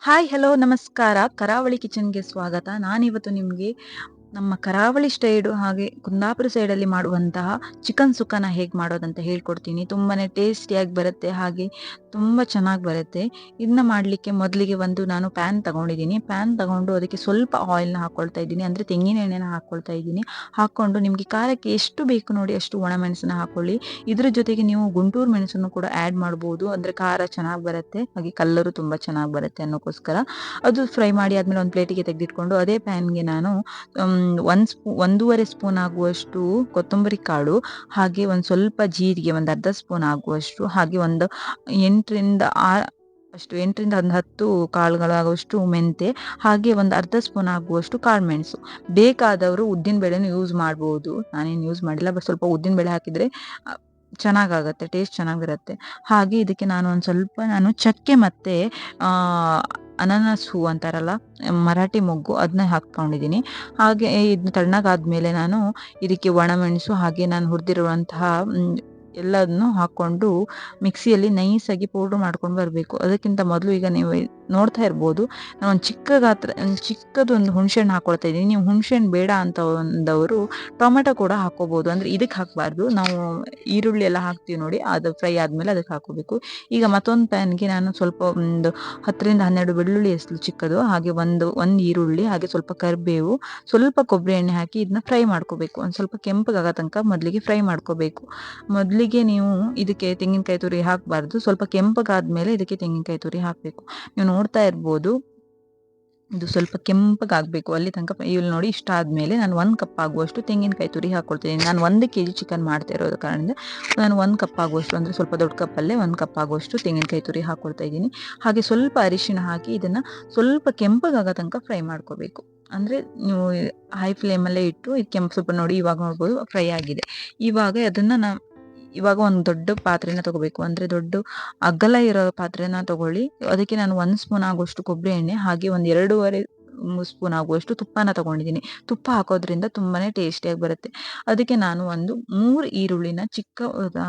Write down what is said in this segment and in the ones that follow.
Hi hello ನಮಸ್ಕಾರ. ಕರಾವಳಿ ಕಿಚನ್ಗೆ ಸ್ವಾಗತ. ನಾನಿವತ್ತು ನಿಮಗೆ ನಮ್ಮ ಕರಾವಳಿ ಸ್ಟೈಡು ಹಾಗೆ ಕುಂದಾಪುರ ಸೈಡಲ್ಲಿ ಮಾಡುವಂತಹ ಚಿಕನ್ ಸುಕ್ಕನ ಹೇಗೆ ಮಾಡೋದಂತ ಹೇಳ್ಕೊಡ್ತೀನಿ. ತುಂಬಾ ಟೇಸ್ಟಿಯಾಗಿ ಬರುತ್ತೆ, ಹಾಗೆ ತುಂಬ ಚೆನ್ನಾಗಿ ಬರುತ್ತೆ. ಇದನ್ನ ಮಾಡಲಿಕ್ಕೆ ಮೊದಲಿಗೆ ಒಂದು ನಾನು ಪ್ಯಾನ್ ತಗೊಂಡಿದ್ದೀನಿ. ಪ್ಯಾನ್ ತಗೊಂಡು ಅದಕ್ಕೆ ಸ್ವಲ್ಪ ಆಯಿಲ್ನ ಹಾಕ್ಕೊಳ್ತಾ ಇದ್ದೀನಿ. ಅಂದರೆ ತೆಂಗಿನ ಎಣ್ಣೆನ ಹಾಕ್ಕೊಳ್ತಾ ಇದ್ದೀನಿ. ಹಾಕ್ಕೊಂಡು ನಿಮಗೆ ಖಾರಕ್ಕೆ ಎಷ್ಟು ಬೇಕು ನೋಡಿ ಅಷ್ಟು ಒಣಮೆಣಸನ್ನ ಹಾಕೊಳ್ಳಿ. ಇದ್ರ ಜೊತೆಗೆ ನೀವು ಗುಂಟೂರು ಮೆಣಸನ್ನು ಕೂಡ ಆ್ಯಡ್ ಮಾಡ್ಬೋದು. ಅಂದರೆ ಖಾರ ಚೆನ್ನಾಗಿ ಬರುತ್ತೆ, ಹಾಗೆ ಕಲ್ಲರು ತುಂಬ ಚೆನ್ನಾಗಿ ಬರುತ್ತೆ ಅನ್ನೋಕ್ಕೋಸ್ಕರ ಅದು ಫ್ರೈ ಮಾಡಿ ಆದಮೇಲೆ ಒಂದು ಪ್ಲೇಟಿಗೆ ತೆಗೆದಿಟ್ಕೊಂಡು ಅದೇ ಪ್ಯಾನ್ಗೆ ನಾನು ಒಂದು ಸ್ಪೂ, ಒಂದೂವರೆ ಸ್ಪೂನ್ ಆಗುವಷ್ಟು ಕೊತ್ತಂಬರಿ ಕಾಳು, ಹಾಗೆ ಒಂದು ಸ್ವಲ್ಪ ಜೀರಿಗೆ, ಒಂದು ಅರ್ಧ ಸ್ಪೂನ್ ಆಗುವಷ್ಟು, ಹಾಗೆ ಒಂದು ಎಂಟರಿಂದ ಆ, ಅಷ್ಟು ಎಂಟರಿಂದ ಒಂದು ಹತ್ತು ಕಾಳುಗಳಾಗುವಷ್ಟು ಮೆಂತೆ, ಹಾಗೆ ಒಂದು ಅರ್ಧ ಸ್ಪೂನ್ ಆಗುವಷ್ಟು ಕಾಳು ಮೆಣಸು ಬೇಕಾದವರು ಉದ್ದಿನ ಬೇಳೆನೂ ಯೂಸ್ ಮಾಡ್ಬೋದು. ನಾನೇನು ಯೂಸ್ ಮಾಡಿಲ್ಲ ಬಟ್ ಸ್ವಲ್ಪ ಉದ್ದಿನ ಬೇಳೆ ಹಾಕಿದರೆ ಚೆನ್ನಾಗಾಗತ್ತೆ ಟೇಸ್ಟ್ ಚೆನ್ನಾಗಿರುತ್ತೆ. ಹಾಗೆ ಇದಕ್ಕೆ ನಾನು ಒಂದು ಸ್ವಲ್ಪ, ನಾನು ಚಕ್ಕೆ ಮತ್ತು ಅನಾನಸ್ ಹೂ ಅಂತಾರಲ್ಲ ಮರಾಠಿ ಮೊಗ್ಗು ಅದನ್ನ ಹಾಕ್ಕೊಂಡಿದ್ದೀನಿ. ಹಾಗೆ ಇದನ್ನ ತಣ್ಣಗಾದ್ಮೇಲೆ ನಾನು ಇದಕ್ಕೆ ಒಣಮೆಣಸು ಹಾಗೆ ನಾನು ಹುರಿದಿರುವಂತಹ ಎಲ್ಲದನ್ನು ಹಾಕ್ಕೊಂಡು ಮಿಕ್ಸಿಯಲ್ಲಿ ನೈಸಾಗಿ ಪೌಡ್ರ್ ಮಾಡ್ಕೊಂಡು ಬರಬೇಕು. ಅದಕ್ಕಿಂತ ಮೊದಲು ಈಗ ನೀವು ನೋಡ್ತಾ ಇರ್ಬೋದು. ನಾನು ಒಂದು ಚಿಕ್ಕ ಗಾತ್ರ ಚಿಕ್ಕದೊಂದು ಒಂದು ಹುಣಸೆಹಣ್ಣು ಹಾಕೊಳ್ತಾ ಇದ್ದೀನಿ. ನೀವು ಹುಣಸೆಹಣ್ಣು ಬೇಡ ಅಂತ ಒಂದವರು ಟೊಮೆಟೊ ಕೂಡ ಹಾಕೋಬೋದು. ಅಂದರೆ ಇದಕ್ಕೆ ಹಾಕಬಾರ್ದು. ನಾವು ಈರುಳ್ಳಿ ಎಲ್ಲ ಹಾಕ್ತೀವಿ ನೋಡಿ, ಅದು ಫ್ರೈ ಆದಮೇಲೆ ಅದಕ್ಕೆ ಹಾಕೋಬೇಕು. ಈಗ ಮತ್ತೊಂದು ಪ್ಯಾನ್ಗೆ ನಾನು ಸ್ವಲ್ಪ ಒಂದು ಹತ್ತರಿಂದ ಹನ್ನೆರಡು ಬೆಳ್ಳುಳ್ಳಿ ಎಸ್ಲು ಚಿಕ್ಕದು, ಹಾಗೆ ಒಂದು ಒಂದು ಈರುಳ್ಳಿ, ಹಾಗೆ ಸ್ವಲ್ಪ ಕರಿಬೇವು, ಸ್ವಲ್ಪ ಕೊಬ್ಬರಿ ಎಣ್ಣೆ ಹಾಕಿ ಇದನ್ನ ಫ್ರೈ ಮಾಡ್ಕೋಬೇಕು. ಒಂದು ಸ್ವಲ್ಪ ಕೆಂಪಗಾಗೋ ತನಕ ಮೊದಲಿಗೆ ಫ್ರೈ ಮಾಡ್ಕೋಬೇಕು. ಮೊದಲಿಗೆ ನೀವು ಇದಕ್ಕೆ ತೆಂಗಿನಕಾಯಿ ತುರಿ ಹಾಕಬಾರ್ದು. ಸ್ವಲ್ಪ ಕೆಂಪಗಾದ್ಮೇಲೆ ಇದಕ್ಕೆ ತೆಂಗಿನಕಾಯಿ ತುರಿ ಹಾಕಬೇಕು. ನೀವು ನೋಡ್ತಾ ಇರ್ಬೋದು. ಇದು ಸ್ವಲ್ಪ ಕೆಂಪಗಾಗಬೇಕು ಅಲ್ಲಿ ತನಕ ಇಲ್ಲಿ ನೋಡಿ ಇಷ್ಟ ಆದಮೇಲೆ ನಾನು ಒಂದು ಕಪ್ ಆಗುವಷ್ಟು ತೆಂಗಿನಕಾಯಿ ತುರಿ ಹಾಕ್ಕೊಳ್ತಿದ್ದೀನಿ ನಾನು ಒಂದು ಕೆ ಜಿ ಚಿಕನ್ ಮಾಡ್ತಾ ಇರೋದು ಕಾರಣದಿಂದ ನಾನು ಒಂದು ಕಪ್ ಆಗುವಷ್ಟು, ಅಂದರೆ ಸ್ವಲ್ಪ ದೊಡ್ಡ ಕಪ್ಪಲ್ಲೇ ಒಂದು ಕಪ್ ಆಗುವಷ್ಟು ತೆಂಗಿನಕಾಯಿ ತುರಿ ಹಾಕ್ಕೊಳ್ತಾ ಇದ್ದೀನಿ. ಹಾಗೆ ಸ್ವಲ್ಪ ಅರಿಶಿಣ ಹಾಕಿ ಇದನ್ನು ಸ್ವಲ್ಪ ಕೆಂಪಗಾಗೋ ತನಕ ಫ್ರೈ ಮಾಡ್ಕೋಬೇಕು. ಅಂದರೆ ನೀವು ಹೈ ಫ್ಲೇಮಲ್ಲೇ ಇಟ್ಟು ಇದು ಕೆಂಪು ಸ್ವಲ್ಪ ನೋಡಿ ಇವಾಗ ನೋಡ್ಬೋದು, ಫ್ರೈ ಆಗಿದೆ. ಇವಾಗ ಅದನ್ನು ನಾ ಇವಾಗ ಒಂದು ದೊಡ್ಡ ಪಾತ್ರೆನ ತಗೋಬೇಕು. ಅಂದರೆ ದೊಡ್ಡ ಅಗಲ ಇರೋ ಪಾತ್ರೆನ ತಗೊಳ್ಳಿ. ಅದಕ್ಕೆ ನಾನು ಒಂದು ಸ್ಪೂನ್ ಆಗುವಷ್ಟು ಕೊಬ್ಬರಿ ಎಣ್ಣೆ ಹಾಗೆ ಒಂದು ಎರಡೂವರೆ ಸ್ಪೂನ್ ಆಗುವಷ್ಟು ತುಪ್ಪನ ತಗೊಂಡಿದ್ದೀನಿ. ತುಪ್ಪ ಹಾಕೋದ್ರಿಂದ ತುಂಬಾ ಟೇಸ್ಟಿಯಾಗಿ ಬರುತ್ತೆ. ಅದಕ್ಕೆ ನಾನು ಒಂದು ಮೂರು ಈರುಳ್ಳಿನ ಚಿಕ್ಕ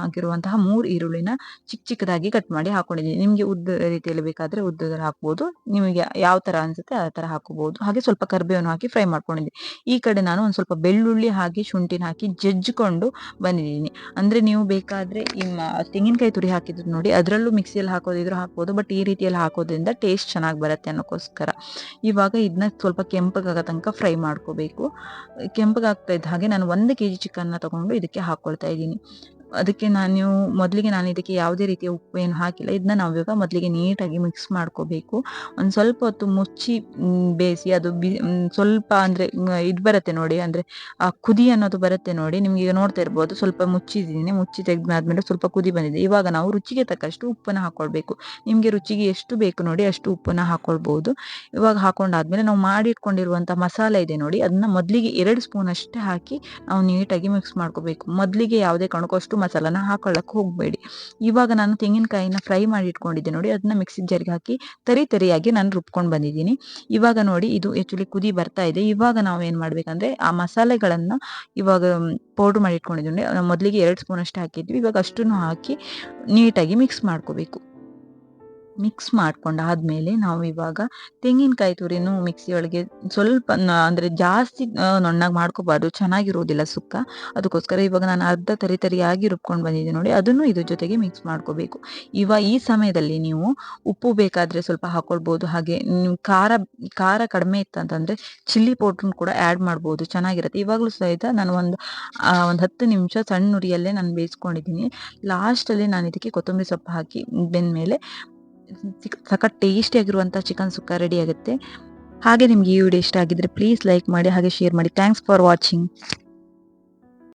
ಆಗಿರುವಂತಹ ಮೂರು ಈರುಳ್ಳಿನ ಚಿಕ್ಕ ಚಿಕ್ಕದಾಗಿ ಕಟ್ ಮಾಡಿ ಹಾಕೊಂಡಿದ್ದೀನಿ. ನಿಮಗೆ ಉದ್ದ ರೀತಿಯಲ್ಲಿ ಬೇಕಾದರೆ ಉದ್ದದಲ್ಲಿ ಹಾಕ್ಬೋದು. ನಿಮಗೆ ಯಾವ ಥರ ಅನಿಸುತ್ತೆ ಆ ಥರ ಹಾಕೋಬಹುದು ಹಾಗೆ ಸ್ವಲ್ಪ ಕರಿಬೇವನ್ನು ಹಾಕಿ ಫ್ರೈ ಮಾಡ್ಕೊಂಡಿದ್ದೀನಿ. ಈ ಕಡೆ ನಾನು ಒಂದು ಸ್ವಲ್ಪ ಬೆಳ್ಳುಳ್ಳಿ ಹಾಕಿ, ಶುಂಠಿನ ಹಾಕಿ ಜಜ್ಜಿಕೊಂಡು ಬಂದಿದ್ದೀನಿ. ಅಂದರೆ ನೀವು ಬೇಕಾದರೆ ಈ ತೆಂಗಿನಕಾಯಿ ತುರಿ ಹಾಕಿದ್ರು ನೋಡಿ, ಅದರಲ್ಲೂ ಮಿಕ್ಸಿಯಲ್ಲಿ ಹಾಕೋದಿದ್ರು ಹಾಕ್ಬೋದು. ಬಟ್ ಈ ರೀತಿಯಲ್ಲಿ ಹಾಕೋದ್ರಿಂದ ಟೇಸ್ಟ್ ಚೆನ್ನಾಗಿ ಬರುತ್ತೆ ಅನ್ನೋಕ್ಕೋಸ್ಕರ. ಇವಾಗ ಇದು ಇದನ್ನ ಸ್ವಲ್ಪ ಕೆಂಪಗಾಗೋ ತನಕ ಫ್ರೈ ಮಾಡ್ಕೋಬೇಕು. ಕೆಂಪಗಾಗ್ತಾ ಇದ್ದ ಹಾಗೆ ನಾನು ಒಂದು ಕೆ ಜಿ ಚಿಕನ್ನ ತಗೊಂಡು ಇದಕ್ಕೆ ಹಾಕ್ಕೊಳ್ತಾ ಇದ್ದೀನಿ. ಅದಕ್ಕೆ ನಾನು ಮೊದಲಿಗೆ ನಾನು ಇದಕ್ಕೆ ಯಾವುದೇ ರೀತಿಯ ಉಪ್ಪು ಏನು ಹಾಕಿಲ್ಲ. ಇದನ್ನ ನಾವು ಇವಾಗ ಮೊದಲಿಗೆ ನೀಟಾಗಿ ಮಿಕ್ಸ್ ಮಾಡ್ಕೋಬೇಕು. ಒಂದು ಸ್ವಲ್ಪ ಹೊತ್ತು ಮುಚ್ಚಿ ಬೇಯಿಸಿ ಅದು ಬಿ ಸ್ವಲ್ಪ ಅಂದರೆ ಇದು ಬರುತ್ತೆ ನೋಡಿ. ಅಂದರೆ ಆ ಕುದಿ ಅನ್ನೋದು ಬರುತ್ತೆ ನೋಡಿ. ನಿಮಗೆ ಈಗ ನೋಡ್ತಾ ಇರ್ಬೋದು. ಸ್ವಲ್ಪ ಮುಚ್ಚಿದ್ದೀನಿ. ಮುಚ್ಚಿ ತೆಗೆದಾದ್ಮೇಲೆ ಸ್ವಲ್ಪ ಕುದಿ ಬಂದಿದೆ. ಇವಾಗ ನಾವು ರುಚಿಗೆ ತಕ್ಕಷ್ಟು ಉಪ್ಪನ್ನು ಹಾಕೊಳ್ಬೇಕು. ನಿಮಗೆ ರುಚಿಗೆ ಎಷ್ಟು ಬೇಕು ನೋಡಿ ಅಷ್ಟು ಉಪ್ಪನ್ನು ಹಾಕೊಳ್ಬೋದು. ಇವಾಗ ಹಾಕೊಂಡಾದ್ಮೇಲೆ ನಾವು ಮಾಡಿಟ್ಕೊಂಡಿರುವಂಥ ಮಸಾಲೆ ಇದೆ ನೋಡಿ. ಅದನ್ನ ಮೊದಲಿಗೆ ಎರಡು ಸ್ಪೂನ್ ಅಷ್ಟೇ ಹಾಕಿ ನಾವು ನೀಟಾಗಿ ಮಿಕ್ಸ್ ಮಾಡ್ಕೋಬೇಕು. ಮೊದಲಿಗೆ ಯಾವುದೇ ಕಣಕಷ್ಟು ಮಸಾಲನ ಹಾಕೊಳ್ಳಕ್ಕೆ ಹೋಗಬೇಡಿ. ಇವಾಗ ನಾನು ತೆಂಗಿನಕಾಯಿನ ಫ್ರೈ ಮಾಡಿ ಇಟ್ಕೊಂಡಿದ್ದೆ ನೋಡಿ ಅದನ್ನ ಮಿಕ್ಸಿ ಜಾರಿಗೆ ಹಾಕಿ ತರಿ ತರಿಯಾಗಿ ನಾನು ರುಬ್ಕೊಂಡು ಬಂದಿದ್ದೀನಿ. ಇವಾಗ ನೋಡಿ, ಇದು ಆ್ಯಕ್ಚುಲಿ ಕುದಿ ಬರ್ತಾ ಇದೆ. ಇವಾಗ ನಾವು ಏನು ಮಾಡಬೇಕಂದ್ರೆ, ಆ ಮಸಾಲೆಗಳನ್ನು ಇವಾಗ ಪೌಡ್ರ್ ಮಾಡಿ ಇಟ್ಕೊಂಡಿದ್ದೀನಿ ಮೊದಲಿಗೆ ಎರಡು ಸ್ಪೂನ್ ಅಷ್ಟೇ ಹಾಕಿದ್ವಿ. ಇವಾಗ ಅಷ್ಟನ್ನು ಹಾಕಿ ನೀಟಾಗಿ ಮಿಕ್ಸ್ ಮಾಡ್ಕೋಬೇಕು. ಮಿಕ್ಸ್ ಮಾಡ್ಕೊಂಡಾದ್ಮೇಲೆ ನಾವು ಇವಾಗ ತೆಂಗಿನಕಾಯಿ ತುರಿನೂ ಮಿಕ್ಸಿಯೊಳಗೆ ಸ್ವಲ್ಪ ಅಂದರೆ ಜಾಸ್ತಿ ನುಣ್ಣಗೆ ಮಾಡ್ಕೋಬಾರ್ದು. ಚೆನ್ನಾಗಿರೋದಿಲ್ಲ ಸುಕ್ಕ. ಅದಕ್ಕೋಸ್ಕರ ಇವಾಗ ನಾನು ಅರ್ಧ ತರಿ ತರಿಯಾಗಿ ರುಬ್ಕೊಂಡು ಬಂದಿದ್ದೀನಿ ನೋಡಿ. ಅದನ್ನು ಇದ್ರ ಜೊತೆಗೆ ಮಿಕ್ಸ್ ಮಾಡ್ಕೋಬೇಕು. ಇವಾಗ ಈ ಸಮಯದಲ್ಲಿ ನೀವು ಉಪ್ಪು ಬೇಕಾದರೆ ಸ್ವಲ್ಪ ಹಾಕೊಳ್ಬೋದು. ಹಾಗೆ ಖಾರ ಖಾರ ಕಡಿಮೆ ಇತ್ತಂತಂದರೆ ಚಿಲ್ಲಿ ಪೌಡ್ರನ್ನ ಕೂಡ ಆ್ಯಡ್ ಮಾಡ್ಬೋದು. ಚೆನ್ನಾಗಿರುತ್ತೆ. ಇವಾಗಲೂ ಸಹಿತ ನಾನು ಒಂದು ಒಂದು ಹತ್ತು ನಿಮಿಷ ಸಣ್ಣ ಉರಿಯಲ್ಲೇ ನಾನು ಬೇಯಿಸ್ಕೊಂಡಿದ್ದೀನಿ. ಲಾಸ್ಟಲ್ಲಿ ನಾನು ಇದಕ್ಕೆ ಕೊತ್ತಂಬರಿ ಸೊಪ್ಪು ಹಾಕಿ ಬೆಂದಮೇಲೆ ಸಖತ್ ಟೇಸ್ಟಿಯಾಗಿರುವಂಥ ಚಿಕನ್ ಸುಕ್ಕ ರೆಡಿ ಆಗುತ್ತೆ. ಹಾಗೆ ನಿಮ್ಗೆ ಈ ವಿಡಿಯೋ ಇಷ್ಟ ಆಗಿದ್ರೆ ಪ್ಲೀಸ್ ಲೈಕ್ ಮಾಡಿ, ಹಾಗೆ ಶೇರ್ ಮಾಡಿ. Thanks for watching